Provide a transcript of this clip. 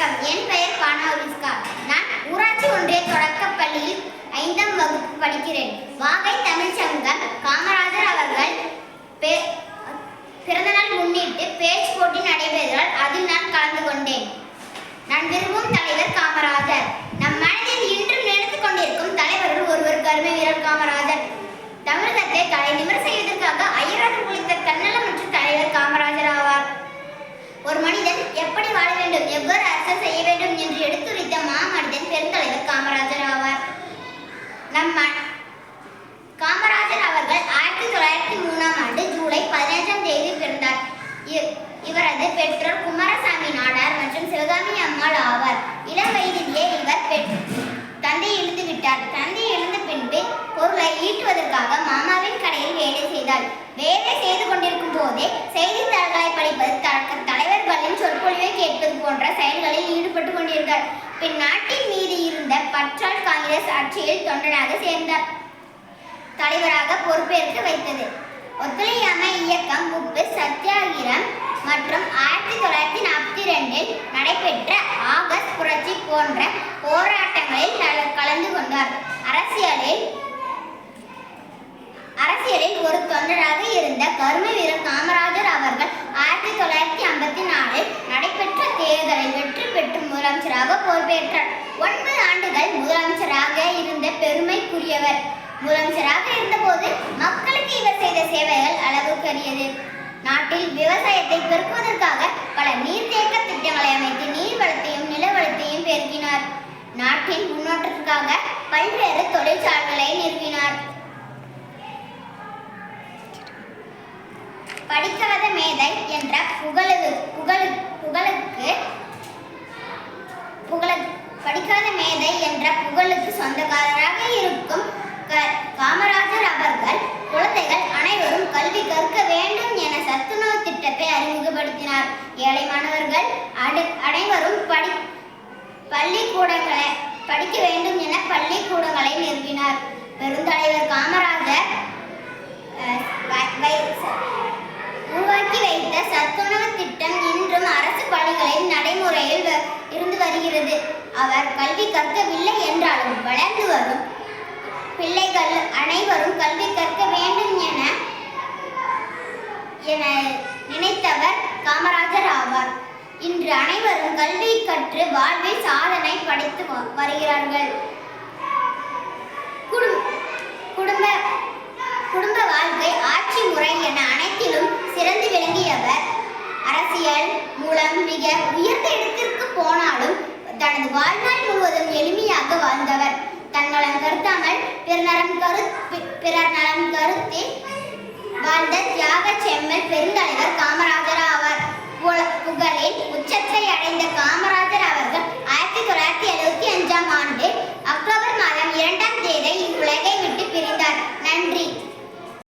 வணக்கம். என் பெயர் பானாவிஸ்கா நான் ஊராட்சி ஒன்றிய தொடக்கப் பள்ளியில் ஐந்தாம் வகுப்பு படிக்கிறேன். வாகை தமிழ்ச்சங்கம் காமராஜர் அவர்கள் பே- பிறந்தநாள் முன்னிட்டு பேச்சு போட்டி நடைபெற்றால் அதில் நான் கலந்து கொண்டேன். நான் விரும்பும் தலைவர் காமராஜர். நம் மனதில் இன்றும் நினைத்துக் கொண்டிருக்கும் தலைவர்கள் ஒருவர் கருமை வீரர் காமராஜர். தமிழகத்தை தலை நிமிர செய்ய பொருளை மாமாவின் கடையில் வேலை செய்தாள். வேலை செய்து கொண்டிருக்கும் போதே செய்தித்தாள்களை படிப்பது த- தலைவர்களின் சொற்பொழிவை கேட்பது போன்ற செயல்களில் ஈடுபட்டு கொண்டிருந்தார் பின் நாட்டின் மீது இருந்த பற்றால் காங்கிரஸ் ஆட்சியில் தொண்டனாக சேர்ந்தார். தலைவராக பொறுப்பேற்க வைத்தது. ஒத்துழையாமை இயக்கம் உப்பு சத்தியாகிரம் மற்றும் ஆயிரத்தி தொள்ளாயிரத்தி நாற்பத்தி ரெண்டில் நடைபெற்ற ஆகஸ்ட் புரட்சி போன்ற போராட்டங்களில் கலந்து கொண்டார். அரசியலில் கருமை வீரர் காமராஜர் அவர்கள் ஆயிரத்தி தொள்ளாயிரத்தி ஐம்பத்தி நாலில் நடைபெற்ற தேர்தலில் வெற்றி பெற்று முதலமைச்சராக பொறுப்பேற்றார். ஒன்பது ஆண்டுகள் முதலமைச்சராக இருந்த பெருமைக்குரியவர். முதலமைச்சராக இருந்தபோது மக்களுக்கு இவர் செய்த சேவைகள் அளவுக்கரியது. நாட்டில் விவசாயத்தை பெருக்குவதற்காக பல நீர்த்தேக்க திட்டங்களை அமைத்து நீர் வளத்தையும் பெருக்கினார். நாட்டின் முன்னோட்டத்திற்காக பல்வேறு தொழிற்சாலைகளை நிறுவினார். படிக்காத மேதை என்ற புகழு புகழு புகழுக்கு புகழ படிக்காத மேதை என்ற புகழுக்கு சொந்தக்காரராக இருக்கும் க- காமராஜர் அவர்கள் குழந்தைகள் அனைவரும் கல்வி கற்க வேண்டும் என சத்துணவு திட்டத்தை அறிமுகப்படுத்தினார். ஏழை மாணவர்கள் அடு- அனைவரும் படி பள்ளிக்கூடங்களை படிக்க வேண்டும் என பள்ளிக்கூடங்களை நிறுவினார். பெருந்தலைவர் காமராஜர் தொடக்கி வைத்த சத்துணவு திட்டம் இன்றும் அரசு பள்ளிகளில் நடைமுறையில் இருந்து வருகிறது. அவர் கல்வி கற்கவில்லை என்றாலும் வளர்ந்து வரும். பிள்ளைகள் அனைவரும் கல்வி கற்க வேண்டும் என என நினைத்தவர் காமராஜர் ஆவார். இன்று அனைவரும் கல்வி கற்று வாழ்வில் சாதனை படைத்து வருகிறார்கள். வாழ்க்கை ஆட்சி முறை என அனைத்திலும் சிறந்து விளங்கியவர். அரசியல் மூலம் மிக உயர்ந்த இடத்திற்கு போனாலும் தனது வாழ்நாள் முழுவதும் எளிமையாக வாழ்ந்தவர். தன்னலம் கருத்தாமல் பிறர் நலம் கரு பிறர் நலம் கருத்தி வாழ்ந்த தியாக செம்மல் பெருந்தலைவர்